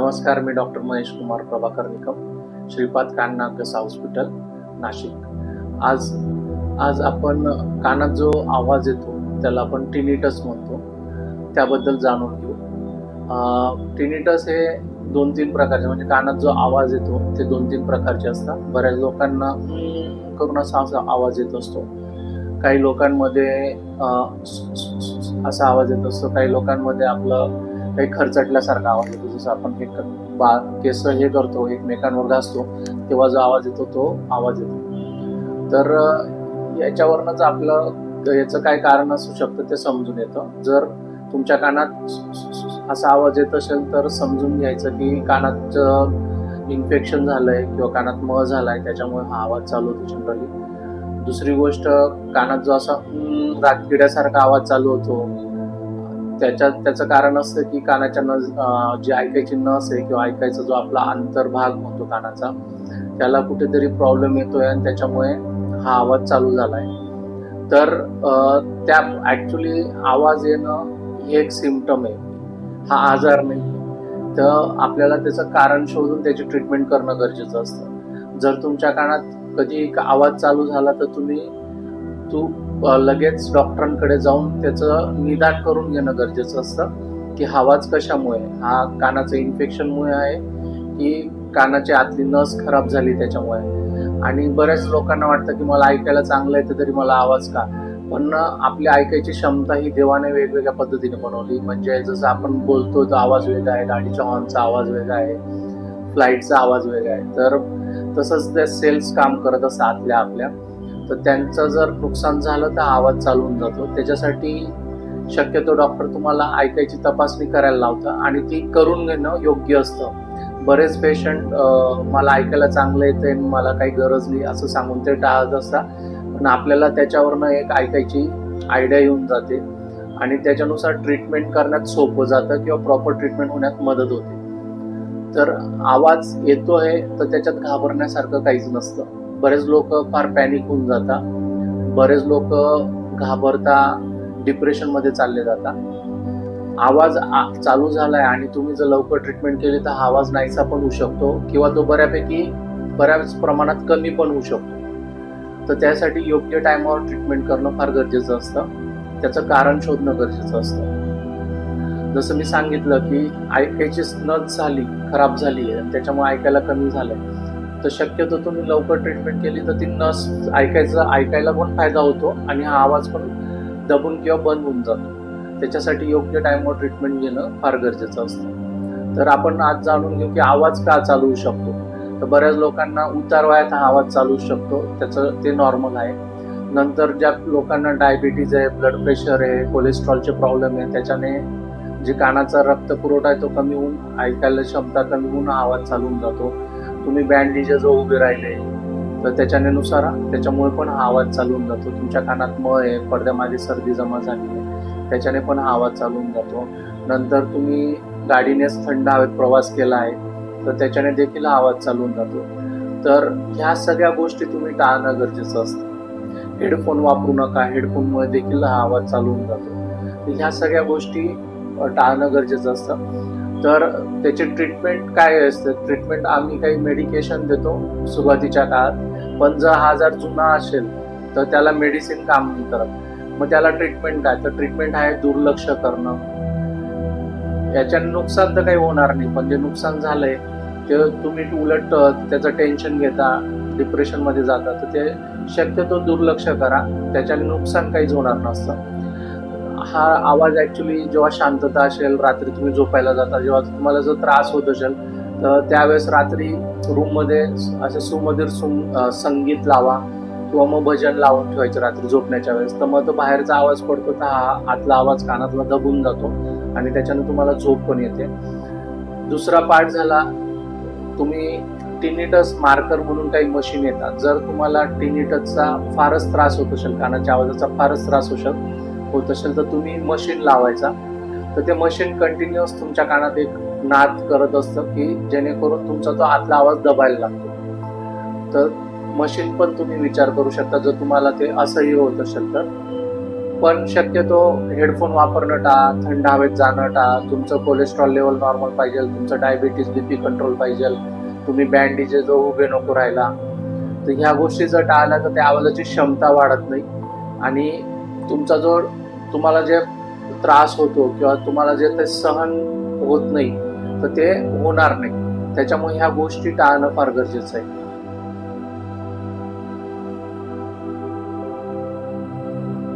नमस्कार मी doctor Mahesh Kumar Prabhakar Nikam Shripad Kanha Nagas hospital Nashik. आज आज आपण कानात जो आवाज येतो त्याला आपण टिनिटस म्हणतो. त्याबद्दल जाणून घेऊ. टिनिटस हे दोन तीन प्रकारचे म्हणजे कानात जो आवाज येतो ते दोन तीन प्रकारचे असतात. बऱ्याच लोकांना करून असा असा आवाज येत असतो. काही लोकांमध्ये असा आवाज येत असतो. काही लोकांमध्ये आपलं काही खरचटल्यासारखा आवाज येतो जसं आपण हे बा केस हे करतो एकमेकांवर घासतो तेव्हा जो आवाज येतो तो आवाज येतो. तर अं, याच्यावरनंच आपलं याचं काय कारण असू शकतं ते समजून येतं. जर तुमच्या कानात असा आवाज येत असेल तर समजून घ्यायचं की कानात इन्फेक्शन झालंय किंवा कानात मळ झालाय त्याच्यामुळे हा आवाज चालू होतो जनरली दुसरी गोष्ट कानात जो असा रातकिड्यासारखा आवाज चालू होतो त्याच्यात त्याचं कारण असतं की कानाच्या नस जी ऐकायची नस आहे किंवा ऐकायचा जो आपला अंतर्भाग म्हणतो कानाचा त्याला कुठेतरी प्रॉब्लेम येतोय आणि त्याच्यामुळे हा आवाज चालू झालाय. तर त्या ऍक्च्युली आवाज येणं हे एक सिमटम आहे. हा आजार नाही. तर आपल्याला त्याचं कारण शोधून त्याची ट्रीटमेंट करणं गरजेचं असतं. जर तुमच्या कानात कधी एक आवाज चालू झाला तर तुम्ही तू लगेच डॉक्टरांकडे जाऊन त्याचं निदान करून घेणं गरजेचं असतं की आवाज कशामुळे हा कानाचं इन्फेक्शनमुळे आहे की कानाची आतली नस खराब झाली त्याच्यामुळे. आणि बऱ्याच लोकांना वाटतं की मला ऐकायला चांगलं येतं तरी मला आवाज का? पण आपली ऐकायची क्षमता ही देवाने वेगवेगळ्या पद्धतीने बनवली. म्हणजे जसं आपण बोलतो तो आवाज वेगळा आहे गाडीच्या हॉर्नचा आवाज वेगळा आहे फ्लाईटचा आवाज वेगळा आहे. तर तसंच त्या सेल्स काम करत असतात आतल्या आपल्या. तर त्यांचं जर नुकसान झालं तर आवाज चालून जातो. त्याच्यासाठी शक्यतो डॉक्टर तुम्हाला ऐकायची तपासणी करायला लावतं आणि ती करून घेणं योग्य असतं. बरेच पेशंट मला ऐकायला चांगलं येते आणि मला काही गरज नाही असं सांगून ते टाळत असतात. पण आपल्याला त्याच्यावरनं एक ऐकायची आयडिया येऊन जाते आणि त्याच्यानुसार ट्रीटमेंट करण्यात सोपं जातं किंवा प्रॉपर ट्रीटमेंट होण्यात मदत होते. तर आवाज येतो आहे तर त्याच्यात घाबरण्यासारखं काहीच नसतं. बरेच लोक फार पॅनिक होऊन जातात. बरेच लोक घाबरता डिप्रेशनमध्ये चालले जातात. आवाज चालू झालाय आणि तुम्ही जर लवकर ट्रीटमेंट केली तर हा आवाज नाहीसा पण होऊ शकतो किंवा तो बऱ्यापैकी बऱ्याच प्रमाणात कमी पण होऊ शकतो. तर त्यासाठी योग्य टायमावर ट्रीटमेंट करणं फार गरजेचं असतं. त्याचं कारण शोधणं गरजेचं असतं. जसं मी सांगितलं की ऐकायची नच झाली खराब झाली आहे त्याच्यामुळे ऐकायला कमी झालंय. तर शक्यतो तुम्ही लवकर ट्रीटमेंट केली तर ती नस ऐकायचं ऐकायला पण फायदा होतो आणि हा आवाज पण दबून किंवा बंद होऊन जातो. त्याच्यासाठी योग्य टायमवर ट्रीटमेंट घेणं फार गरजेचं असतं. तर आपण आज जाणून घेऊ की आवाज का चालू शकतो. तर बऱ्याच लोकांना उतार वयात हा आवाज चालू शकतो. त्याचं ते नॉर्मल आहे. नंतर ज्या लोकांना डायबिटीज आहे ब्लड प्रेशर आहे कोलेस्ट्रॉलचे प्रॉब्लेम आहे त्याच्याने जे कानाचा रक्त पुरवठा आहे तो कमी होऊन ऐकायला क्षमता कमी होऊन हा आवाज चालून जातो. तुम्ही बँड जो उभे राहिले तर त्याच्याने नुसार त्याच्यामुळे पण हा आवाज चालून जातो. तुमच्या कानात मळ आहे पडद्यामागे सर्दी जमा झाली आहे त्याच्याने पण हा आवाज चालून जातो. नंतर तुम्ही गाडीनेच थंड हवेत प्रवास केला आहे तर त्याच्याने देखील हा आवाज चालून जातो. तर ह्या सगळ्या गोष्टी तुम्ही टाळणं गरजेचं असतं. हेडफोन वापरू नका हेडफोनमुळे देखील हा आवाज चालून जातो. ह्या सगळ्या गोष्टी टाळणं गरजेचं असतं. तर त्याची ट्रीटमेंट काय असते? ट्रीटमेंट आम्ही काही मेडिकेशन देतो सुरुवातीच्या काळात. पण जर हा जर जुना असेल तर त्याला मेडिसिन काम नाही करत. मग त्याला ट्रीटमेंट काय? तर ट्रीटमेंट आहे दुर्लक्ष करणं. याच्या नुकसान तर काही होणार नाही पण जे नुकसान झालंय ते तुम्ही उलट त्याचं टेन्शन घेता डिप्रेशनमध्ये जाता तर ते शक्यतो दुर्लक्ष करा. त्याच्याने नुकसान काहीच होणार नसतं. हा आवाज ऍक्च्युली जेव्हा शांतता असेल रात्री तुम्ही झोपायला जाता जेव्हा तुम्हाला जर त्रास होत असेल तर त्यावेळेस रात्री रूममध्ये असे सुमधीर सुम संगीत लावा किंवा मग भजन लावून ठेवायचं रात्री झोपण्याच्या वेळेस. तर मग तो बाहेरचा आवाज पडतो तर हा आतला आवाज कानातला दबून जातो आणि त्याच्याने तुम्हाला झोप पण येते. दुसरा पार्ट झाला तुम्ही टिनिटस मार्कर म्हणून काही मशीन येतात. जर तुम्हाला टिनिटसचा फारच त्रास होत असेल कानाच्या आवाजाचा फारच त्रास होऊ शक होत असेल तर तुम्ही मशीन लावायचा. तर ते मशीन कंटिन्युअस तुमच्या कानात एक नाद करत असतं की जेणेकरून तुमचा तो आतला आवाज दबायला लागतो. तर मशीन पण तुम्ही विचार करू शकता जर तुम्हाला ते असह्य होत असेल तर. पण शक्यतो हेडफोन वापरणं टाळा थंड हवेत जाणं टाळा. तुमचं कोलेस्ट्रॉल लेवल नॉर्मल पाहिजे तुमचं डायबिटीज बीपी कंट्रोल पाहिजे. तुम्ही बँडीचे जो उभे नको राहिला. तर ह्या गोष्टी जर टाळल्या तर त्या आवाजाची क्षमता वाढत नाही. आणि तुमचा जो तुम्हाला जे त्रास होतो किंवा तुम्हाला जे ते सहन होत नाही तर ते होणार नाही. त्याच्यामुळे ह्या गोष्टी टाळणं फार गरजेचं आहे.